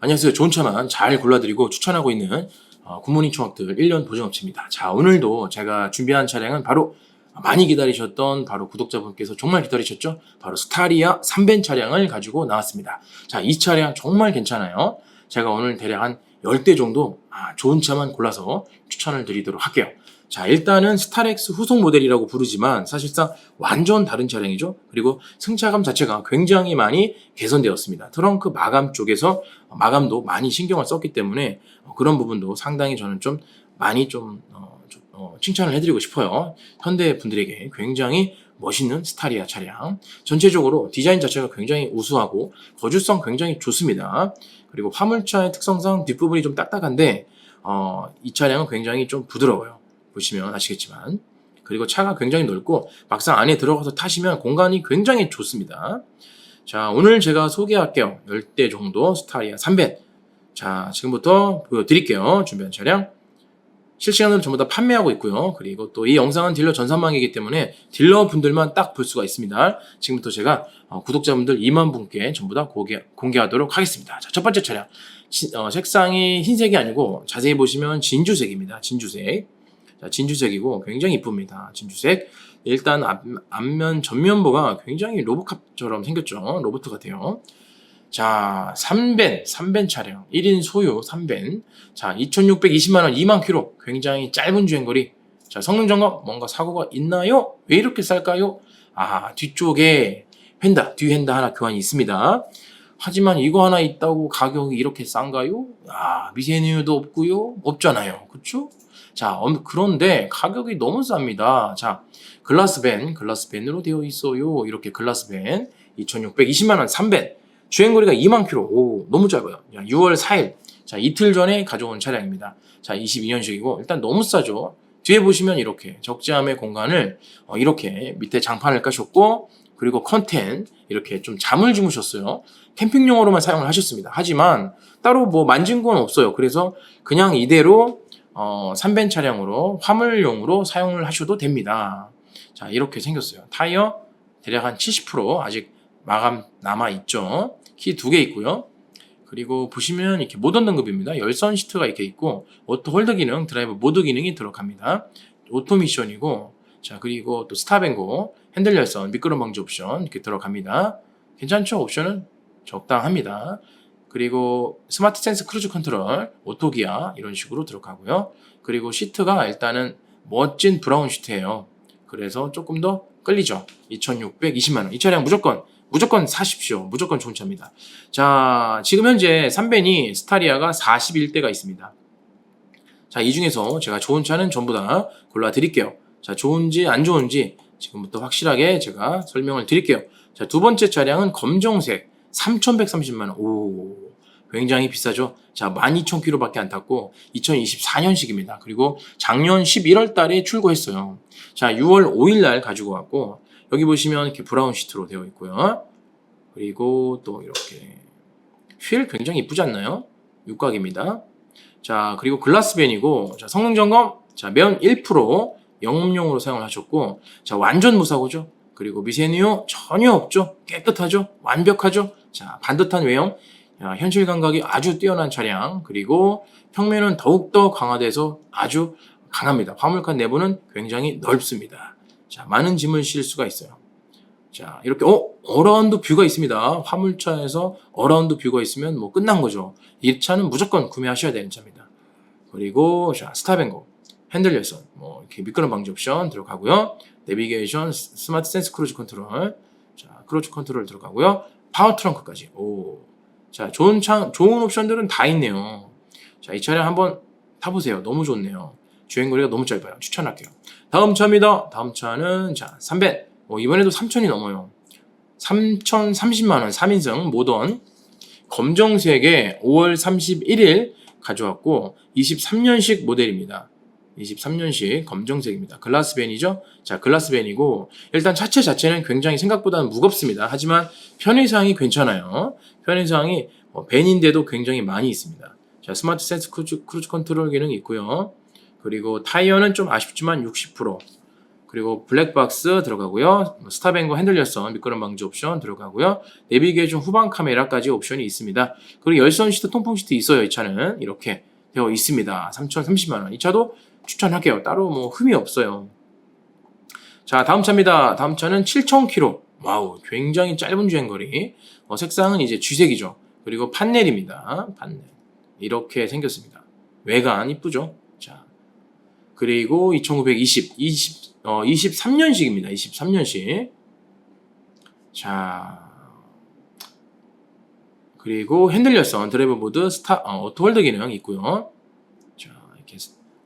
안녕하세요. 좋은 차만 잘 골라드리고 추천하고 있는 어, 굿모닝 총학들 1년 보증업체입니다. 자, 오늘도 제가 준비한 차량은 바로 많이 기다리셨던 바로 구독자분께서 정말 기다리셨죠? 바로 스타리아 3벤 차량을 가지고 나왔습니다. 자, 이 차량 정말 괜찮아요. 제가 오늘 대략 한 10대 정도 아, 좋은 차만 골라서 추천을 드리도록 할게요. 자, 일단은 스타렉스 후속 모델이라고 부르지만 사실상 완전 다른 차량이죠. 그리고 승차감 자체가 굉장히 많이 개선되었습니다. 트렁크 마감 쪽에서 마감도 많이 신경을 썼기 때문에 어, 그런 부분도 상당히 저는 좀 많이 좀, 어, 좀, 어, 칭찬을 해드리고 싶어요. 현대 분들에게 굉장히 멋있는 스타리아 차량. 전체적으로 디자인 자체가 굉장히 우수하고 거주성 굉장히 좋습니다. 그리고 화물차의 특성상 뒷부분이 좀 딱딱한데 어, 이 차량은 굉장히 좀 부드러워요. 보시면 아시겠지만. 그리고 차가 굉장히 넓고 막상 안에 들어가서 타시면 공간이 굉장히 좋습니다. 자, 오늘 제가 소개할게요. 10대 정도 스타리아 300. 자, 지금부터 보여드릴게요. 준비한 차량. 실시간으로 전부 다 판매하고 있고요. 그리고 또 이 영상은 딜러 전산망이기 때문에 딜러 분들만 딱 볼 수가 있습니다. 지금부터 제가 어, 구독자분들 2만 분께 전부 다 공개, 공개하도록 하겠습니다. 자, 첫 번째 차량. 시- 어, 색상이 흰색이 아니고 자세히 보시면 진주색입니다. 진주색. 자, 진주색이고 굉장히 이쁩니다. 진주색. 일단 앞, 앞면 전면부가 굉장히 로봇캅처럼 생겼죠. 로봇 같아요. 자, 3벤, 3벤 차량. 1인 소유 3벤. 자, 2620만원, 2만 킬로. 굉장히 짧은 주행거리. 자, 성능 점검. 뭔가 사고가 있나요? 왜 이렇게 쌀까요? 아, 뒤쪽에 휀다, 뒤 휀다 하나 교환이 있습니다. 하지만 이거 하나 있다고 가격이 이렇게 싼가요? 아, 미세누유도 없고요. 없잖아요. 그쵸? 자, 엄- 그런데 가격이 너무 쌉니다. 자, 글라스밴, 글라스밴으로 되어 있어요. 이렇게 글라스밴. 2620만 원 3밴. 주행 거리가 2만 킬로. 오, 너무 짧아요. 6월 4일. 자, 이틀 전에 가져온 차량입니다. 자, 22년식이고, 일단 너무 싸죠. 뒤에 보시면 이렇게 적재함의 공간을 어, 이렇게 밑에 장판을 까셨고, 그리고 컨텐 이렇게 좀 잠을 주무셨어요. 캠핑용으로만 사용을 하셨습니다. 하지만 따로 뭐 만진 건 없어요. 그래서 그냥 이대로 어, 3벤 차량으로 화물용으로 사용을 하셔도 됩니다. 자, 이렇게 생겼어요. 타이어 대략 한 70% 아직 마감 남아 있죠. 키 두 개 있고요. 그리고 보시면 이렇게 모던 등급입니다. 열선 시트가 이렇게 있고 오토 홀더 기능, 드라이브 모드 기능이 들어갑니다. 오토 미션이고 자 그리고 또 스탑앤고 핸들 열선, 미끄럼 방지 옵션 이렇게 들어갑니다. 괜찮죠? 옵션은 적당합니다. 그리고 스마트 센스 크루즈 컨트롤, 오토 기아 이런 식으로 들어가고요. 그리고 시트가 일단은 멋진 브라운 시트예요. 그래서 조금 더 끌리죠. 2,620만 원. 이 차량 무조건 무조건 사십시오. 무조건 좋은 차입니다. 자, 지금 현재 3벤이 스타리아가 41대가 있습니다. 자, 이 중에서 제가 좋은 차는 전부 다 골라 드릴게요. 자, 좋은지 안 좋은지 지금부터 확실하게 제가 설명을 드릴게요. 자, 두 번째 차량은 검정색 3,130만 원. 오. 굉장히 비싸죠. 자, 12,000km 밖에 안 탔고 2024년식입니다. 그리고 작년 11월 달에 출고했어요. 자, 6월 5일 날 가지고 왔고 여기 보시면 이렇게 브라운 시트로 되어 있고요. 그리고 또 이렇게 휠 굉장히 이쁘지 않나요? 육각입니다. 자, 그리고 글라스 벤이고 자, 성능 점검 자, 면 1% 영업용으로 사용을 하셨고 자, 완전 무사고죠. 그리고 미세누유 전혀 없죠. 깨끗하죠. 완벽하죠. 자, 반듯한 외형 야, 현실 감각이 아주 뛰어난 차량 그리고 평면은 더욱더 강화돼서 아주 강합니다. 화물칸 내부는 굉장히 넓습니다. 자, 많은 짐을 실 수가 있어요. 자, 이렇게, 어, 어라운드 뷰가 있습니다. 화물차에서 어라운드 뷰가 있으면 뭐 끝난 거죠. 이 차는 무조건 구매하셔야 되는 차입니다. 그리고, 자, 스탑앤고, 핸들 열선, 뭐, 이렇게 미끄럼 방지 옵션 들어가고요. 내비게이션, 스- 스마트 센스 크루즈 컨트롤, 자, 크루즈 컨트롤 들어가고요. 파워 트렁크까지. 오. 자, 좋은 차, 좋은 옵션들은 다 있네요. 자, 이 차량 한번 타보세요. 너무 좋네요. 주행거리가 너무 짧아요. 추천할게요. 다음 차입니다. 다음 차는 자 300. 어, 이번에도 3천이 넘어요. 3,030만 원 3인승 모던 검정색의 5월 31일 가져왔고 23년식 모델입니다. 23년식 검정색입니다. 글라스벤이죠? 자, 글라스벤이고 일단 차체 자체는 굉장히 생각보다는 무겁습니다. 하지만 편의상이 괜찮아요. 편의상이 어, 벤인데도 굉장히 많이 있습니다. 자, 스마트 센스 크루즈, 크루즈 컨트롤 기능이 있고요. 그리고 타이어는 좀 아쉽지만 60%. 그리고 블랙박스 들어가고요. 스타뱅고 핸들 열선 미끄럼 방지 옵션 들어가고요. 내비게이션 후방 카메라까지 옵션이 있습니다. 그리고 열선 시트, 통풍 시트 있어요. 이 차는 이렇게 되어 있습니다. 3,030만 원. 이 차도 추천할게요. 따로 뭐 흠이 없어요. 자, 다음 차입니다. 다음 차는 7,000km. 와우, 굉장히 짧은 주행거리. 어, 색상은 이제 쥐색이죠. 그리고 판넬입니다. 판넬. 이렇게 생겼습니다. 외관 이쁘죠? 자, 그리고 2920, 20, 어, 23년식입니다. 23년식. 자, 그리고 핸들 열선, 드라이브 모드, 스타, 어, 오토홀드 기능 있고요.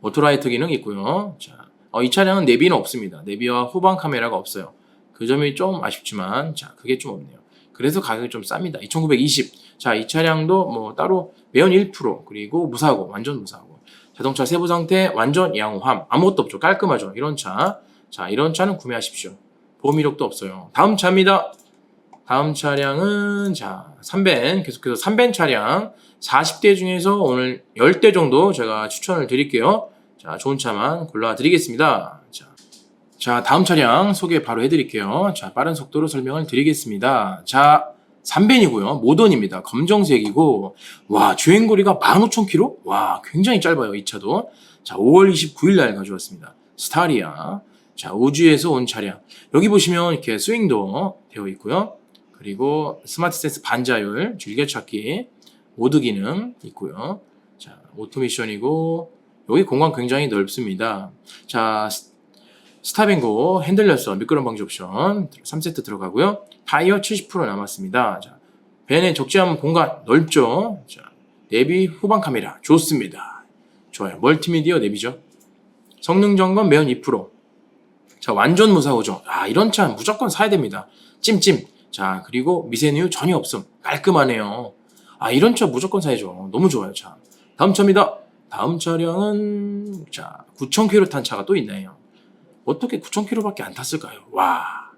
오토라이트 기능 있고요. 자, 어, 이 차량은 내비는 없습니다. 내비와 후방 카메라가 없어요. 그 점이 좀 아쉽지만, 자, 그게 좀 없네요. 그래서 가격이 좀 쌉니다. 2920. 자, 이 차량도 뭐 따로 매연 1%, 그리고 무사고, 완전 무사고. 자동차 세부 상태 완전 양호함. 아무것도 없죠. 깔끔하죠. 이런 차. 자, 이런 차는 구매하십시오. 보험 이력도 없어요. 다음 차입니다. 다음 차량은 자, 3벤 계속해서 3벤 차량 40대 중에서 오늘 10대 정도 제가 추천을 드릴게요. 자, 좋은 차만 골라 드리겠습니다. 자, 자, 다음 차량 소개 바로 해드릴게요. 자, 빠른 속도로 설명을 드리겠습니다. 자, 3벤이고요. 모던입니다. 검정색이고, 와, 주행거리가 15,000km? 와, 굉장히 짧아요. 이 차도. 자, 5월 29일 날 가져왔습니다. 스타리아. 자, 우주에서 온 차량. 여기 보시면 이렇게 스윙도 되어 있고요. 그리고 스마트 센스 반자율, 즐겨찾기, 모드 기능 있고요. 자, 오토미션이고, 여기 공간 굉장히 넓습니다. 자, 스- 스타뱅고 핸들 열선 미끄럼 방지 옵션 3세트 들어가고요. 타이어 70% 남았습니다. 자, 벤의 적재함 공간 넓죠. 자, 내비 후방 카메라 좋습니다. 좋아요. 멀티미디어 내비죠. 성능 점검 매연 2%. 자, 완전 무사고죠. 아, 이런 차 무조건 사야 됩니다. 찜찜. 자, 그리고 미세누유 전혀 없음. 깔끔하네요. 아, 이런 차 무조건 사야죠. 너무 좋아요, 차. 다음 차입니다. 다음 차량은, 자, 9,000km 탄 차가 또 있네요. 어떻게 9,000km밖에 안 탔을까요? 와.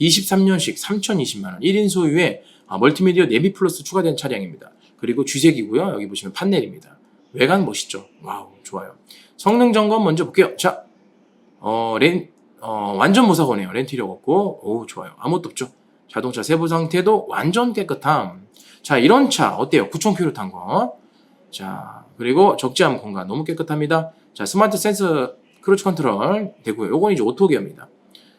23년식 3,020만원. 1인 소유의 아, 멀티미디어 내비 플러스 추가된 차량입니다. 그리고 쥐색이고요. 여기 보시면 판넬입니다. 외관 멋있죠? 와우, 좋아요. 성능 점검 먼저 볼게요. 자, 어, 렌, 어, 완전 무사고네요. 렌트력 없고, 오, 좋아요. 아무것도 없죠. 자동차 세부 상태도 완전 깨끗함. 자, 이런 차 어때요? 9,000km 탄 거. 자, 그리고 적재함 공간 너무 깨끗합니다. 자, 스마트 센서 크루즈 컨트롤 되고요. 요건 이제 오토 기어입니다.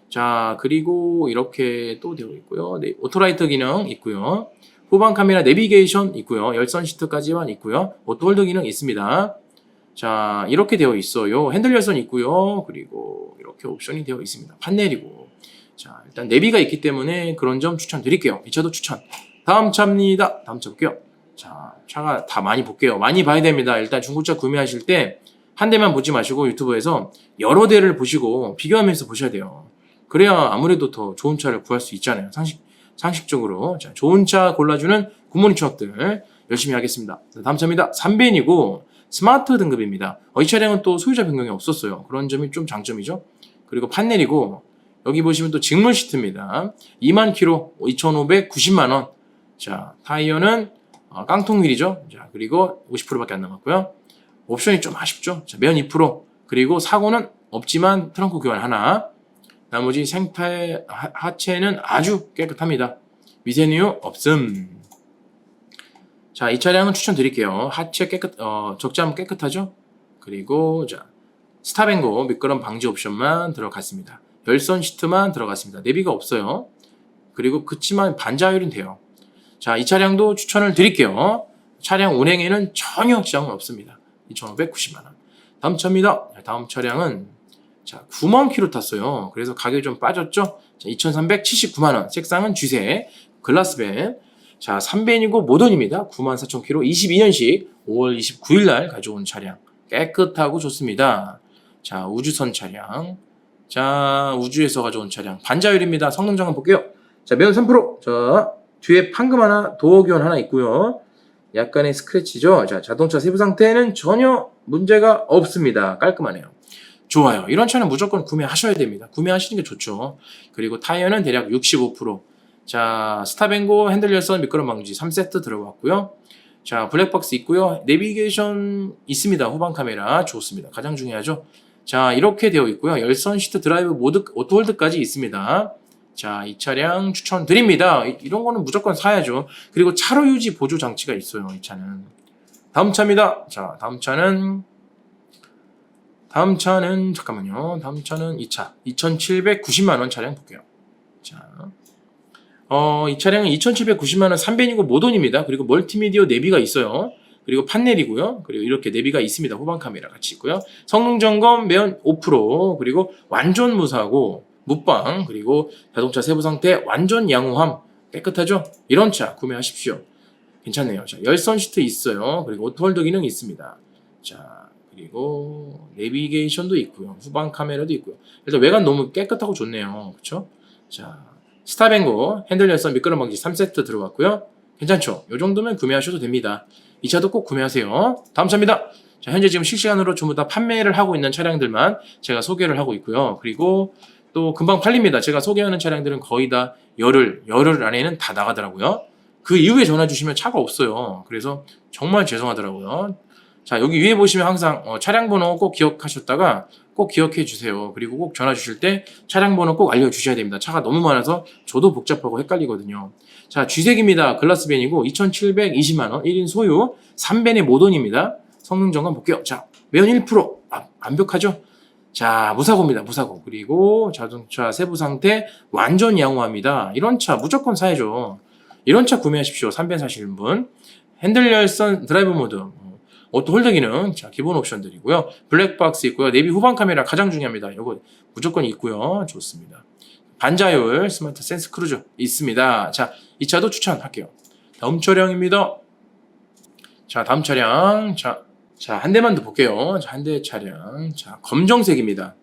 자, 그리고 이렇게 또 되어 있고요. 네, 오토라이트 기능 있고요. 후방 카메라 내비게이션 있고요. 열선 시트까지만 있고요. 오토홀드 기능 있습니다. 자, 이렇게 되어 있어요. 핸들 열선 있고요. 그리고 이렇게 옵션이 되어 있습니다. 판넬이고. 자, 일단 내비가 있기 때문에 그런 점 추천드릴게요. 이 차도 추천. 다음 차입니다. 다음 차 볼게요. 자, 차가 다 많이 볼게요. 많이 봐야 됩니다. 일단 중고차 구매하실 때 한 대만 보지 마시고 유튜브에서 여러 대를 보시고 비교하면서 보셔야 돼요. 그래야 아무래도 더 좋은 차를 구할 수 있잖아요. 상식, 상식적으로. 자, 좋은 차 골라주는 굿모닝 추억들 열심히 하겠습니다. 자, 다음 차입니다. 3벤이고 스마트 등급입니다. 어, 이 차량은 또 소유자 변경이 없었어요. 그런 점이 좀 장점이죠. 그리고 판넬이고 여기 보시면 또 직물 시트입니다. 2만 킬로 2,590만 원. 자, 타이어는 어, 깡통 휠이죠. 자, 그리고 50%밖에 안 남았고요. 옵션이 좀 아쉽죠. 자, 매연 2%. 그리고 사고는 없지만 트렁크 교환 하나. 나머지 생태 하- 하체는 아주 깨끗합니다. 미세누유 없음. 자, 이 차량은 추천드릴게요. 하체 깨끗, 어, 적재함 깨끗하죠? 그리고, 자, 스타뱅고 미끄럼 방지 옵션만 들어갔습니다. 열선 시트만 들어갔습니다. 내비가 없어요. 그리고 그치만 반자율은 돼요. 자, 이 차량도 추천을 드릴게요. 차량 운행에는 전혀 지장은 없습니다. 2,590만 원. 다음 차입니다. 자, 다음 차량은 자, 9만 킬로 탔어요. 그래서 가격이 좀 빠졌죠? 자, 2,379만 원. 색상은 쥐색, 글라스벤. 자, 3벤이고 모던입니다. 94,000km, 22년식 5월 29일 날 가져온 차량. 깨끗하고 좋습니다. 자, 우주선 차량. 자, 우주에서 가져온 차량. 반자율입니다. 성능 점검 볼게요. 자, 매연 3%. 자, 뒤에 판금 하나, 도어 교환 하나 있고요. 약간의 스크래치죠. 자, 자동차 세부 상태는 전혀 문제가 없습니다. 깔끔하네요. 좋아요. 이런 차는 무조건 구매하셔야 됩니다. 구매하시는 게 좋죠. 그리고 타이어는 대략 65%. 자, 스타뱅고 핸들 열선 미끄럼 방지 3세트 들어갔고요. 자, 블랙박스 있고요. 내비게이션 있습니다. 후방 카메라 좋습니다. 가장 중요하죠. 자, 이렇게 되어 있고요. 열선 시트 드라이브 모드 오토홀드까지 있습니다. 자, 이 차량 추천드립니다. 이- 이런 거는 무조건 사야죠. 그리고 차로 유지 보조 장치가 있어요. 이 차는. 다음 차입니다. 자, 다음 차는 다음 차는 잠깐만요. 다음 차는 이 차. 2,790만 원 차량 볼게요. 자. 어, 이 차량은 2,790만 원 3벤이고 모던입니다. 그리고 멀티미디어 내비가 있어요. 그리고 판넬이고요. 그리고 이렇게 내비가 있습니다. 후방 카메라 같이 있고요. 성능 점검 매연 5%, 그리고 완전 무사고 무빵, 그리고 자동차 세부 상태 완전 양호함 깨끗하죠? 이런 차 구매하십시오. 괜찮네요. 자, 열선 시트 있어요. 그리고 오토홀드 기능 있습니다. 자, 그리고 내비게이션도 있고요. 후방 카메라도 있고요. 일단 외관 너무 깨끗하고 좋네요. 그렇죠? 자, 스타뱅고 핸들 열선 미끄럼 방지 3세트 들어갔고요. 괜찮죠? 이 정도면 구매하셔도 됩니다. 이 차도 꼭 구매하세요. 다음 차입니다. 자, 현재 지금 실시간으로 전부 다 판매를 하고 있는 차량들만 제가 소개를 하고 있고요. 그리고 또 금방 팔립니다. 제가 소개하는 차량들은 거의 다 열흘, 열흘 안에는 다 나가더라고요. 그 이후에 전화 주시면 차가 없어요. 그래서 정말 죄송하더라고요. 자, 여기 위에 보시면 항상 어, 차량 번호 꼭 기억하셨다가 꼭 기억해 주세요. 그리고 꼭 전화 주실 때 차량 번호 꼭 알려 주셔야 됩니다. 차가 너무 많아서 저도 복잡하고 헷갈리거든요. 자, G색입니다. 글라스벤이고 2,720만 원, 1인 소유, 3벤의 모던입니다. 성능 점검 볼게요. 자, 매연 1%. 아, 완벽하죠? 자, 무사고입니다. 무사고. 그리고 자동차 세부 상태 완전 양호합니다. 이런 차 무조건 사야죠. 이런 차 구매하십시오. 3벤 사시는 분. 핸들 열선 드라이브 모드. 어, 오토 홀더 기능. 자, 기본 옵션들이고요. 블랙박스 있고요. 내비 후방 카메라 가장 중요합니다. 이거 무조건 있고요. 좋습니다. 반자율 스마트 센스 크루즈 있습니다. 자, 이 차도 추천할게요. 다음 차량입니다. 자, 다음 차량. 자, 자, 한 대만 더 볼게요. 자, 한 대 차량. 자, 검정색입니다.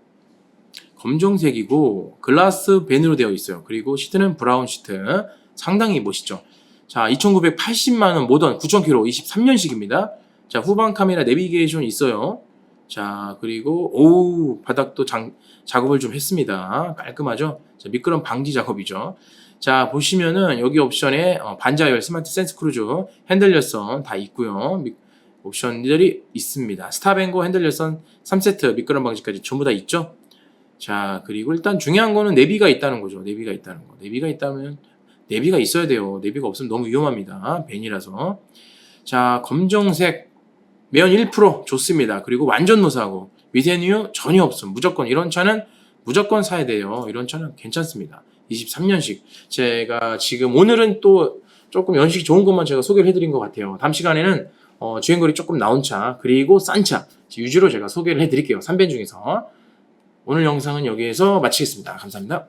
검정색이고 글라스 벤으로 되어 있어요. 그리고 시트는 브라운 시트. 상당히 멋있죠. 자, 2,980만 원 모던 9,000km 23년식입니다. 자, 후방 카메라 내비게이션 있어요. 자, 그리고 오, 바닥도 장, 작업을 좀 했습니다. 깔끔하죠? 자, 미끄럼 방지 작업이죠. 자, 보시면은 여기 옵션에 어, 반자열 스마트 센스 크루즈 핸들 열선 다 있고요. 미- 옵션들이 있습니다. 스타뱅고 핸들 열선 3세트 미끄럼 방지까지 전부 다 있죠. 자, 그리고 일단 중요한 거는 내비가 있다는 거죠. 내비가 있다는 거. 내비가 있다면 내비가 있어야 돼요. 내비가 없으면 너무 위험합니다. 벤이라서. 자, 검정색 매연 1% 좋습니다. 그리고 완전 무사하고 미세뉴 전혀 없음. 무조건 이런 차는 무조건 사야 돼요. 이런 차는 괜찮습니다. 23년식. 제가 지금 오늘은 또 조금 연식이 좋은 것만 제가 소개를 해드린 것 같아요. 다음 시간에는 어, 주행거리 조금 나온 차 그리고 싼차 위주로 제가 소개를 해드릴게요. 3벤 중에서 오늘 영상은 여기에서 마치겠습니다. 감사합니다.